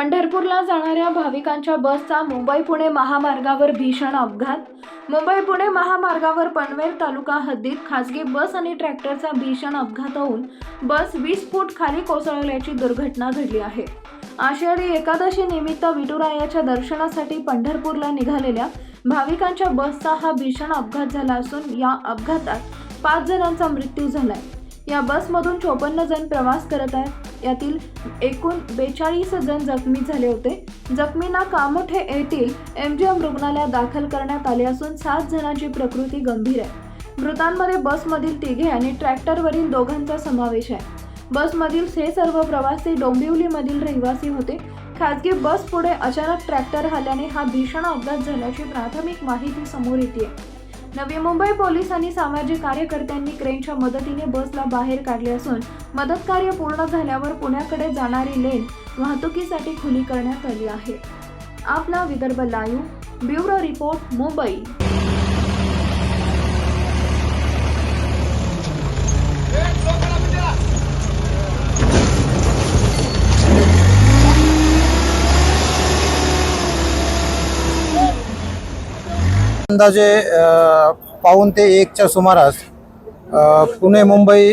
पंढरपूरला जाणाऱ्या भाविकांच्या बसचा मुंबई पुणे महामार्गावर भीषण अपघात. मुंबई पुणे महामार्गावर पनवेल तालुका हद्दीत खासगी बस आणि ट्रॅक्टरचा भीषण अपघात होऊन बस वीस फूट खाली कोसळल्याची दुर्घटना घडली आहे. आषाढी एकादशी निमित्त विठुरायाच्या दर्शनासाठी पंढरपूरला निघालेल्या भाविकांच्या बसचा हा भीषण अपघात झाला असून या अपघातात पाच जणांचा मृत्यू झालाय. या बसमधून चोपन्न जण प्रवास करत आहेत. यातील एकूण बेचाळीस जण जखमी झाले होते. जखमींना कामोठे येथील एमजीएम रुग्णालयात दाखल करण्यात आले असून सात जणांची प्रकृती गंभीर आहे. मृतांमध्ये बसमधील तिघे आणि ट्रॅक्टरवरील दोघांचा समावेश आहे. बसमधील हे सर्व प्रवासी डोंबिवलीमधील रहिवासी होते. खासगी बस पुढे अचानक ट्रॅक्टर आल्याने हा भीषण अपघात झाल्याची प्राथमिक माहिती समोर येते नवी मुंबई पोलीस आणि सामाजिक कार्यकर्त्यांनी क्रेनच्या मदतीने बसला बाहेर काढले असून मदत कार्य पूर्ण झाल्यावर पुण्याकडे जाणारी लेन वाहतुकीसाठी खुली करण्यात आली आहे. आपला Vidarbha live bureau report Mumbai. अंदाजे पाऊन पाऊण ते एकच्या सुमारास पुणे मुंबई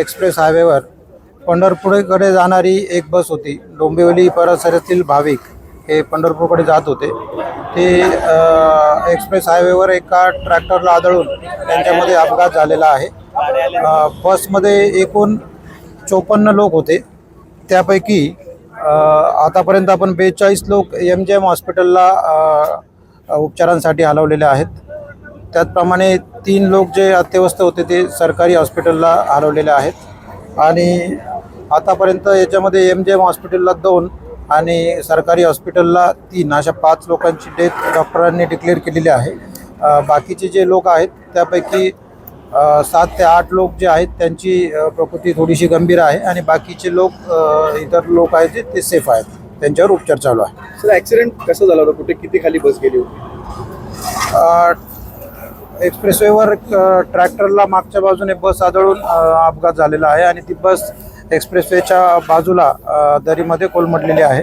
एक्सप्रेस हायवेवर पंढरपूरकडे जाणारी एक बस होती. डोंबिवली परिसरातील भाविक हे पंढरपूरकडे जात होते. ते एक्सप्रेस हायवेवर एका ट्रॅक्टरला आदळून त्यांच्यामध्ये अपघात झालेला आहे. बसमध्ये एकूण चोपन्न लोक होते. त्यापैकी आतापर्यंत आपण बेचाळीस लोक एम जे एम हॉस्पिटलला उपचारांसाठी हलवलेले आहेत. त्याचप्रमाणे तीन लोक जे अत्यवस्थ होते ते सरकारी हॉस्पिटलला हलवलेले आहेत. आणि आतापर्यंत याच्यामध्ये एम जे एम हॉस्पिटलला दोन आणि सरकारी हॉस्पिटलला तीन. अशा पाच लोकांची डेथ डॉक्टरांनी डिक्लेअर केलेली आहे. बाकीचे जे लोक आहेत त्यापैकी सात ते आठ लोक जे आहेत त्यांची प्रकृती थोडीशी गंभीर आहे आणि बाकीचे लोक इतर लोक आहेत ते सेफ आहेत. त्यांच्यावर उपचार चालू आहे. सर ऍक्सिडेंट कसं झालं होतं? कुठे किती खाली बस गेली होती? एक्सप्रेसवेवर ट्रॅक्टरला मागच्या बाजूने बस आदळून अपघात झालेला आहे आणि ती बस एक्सप्रेसवेच्या बाजूला दरीमध्ये कोलमडलेली आहे.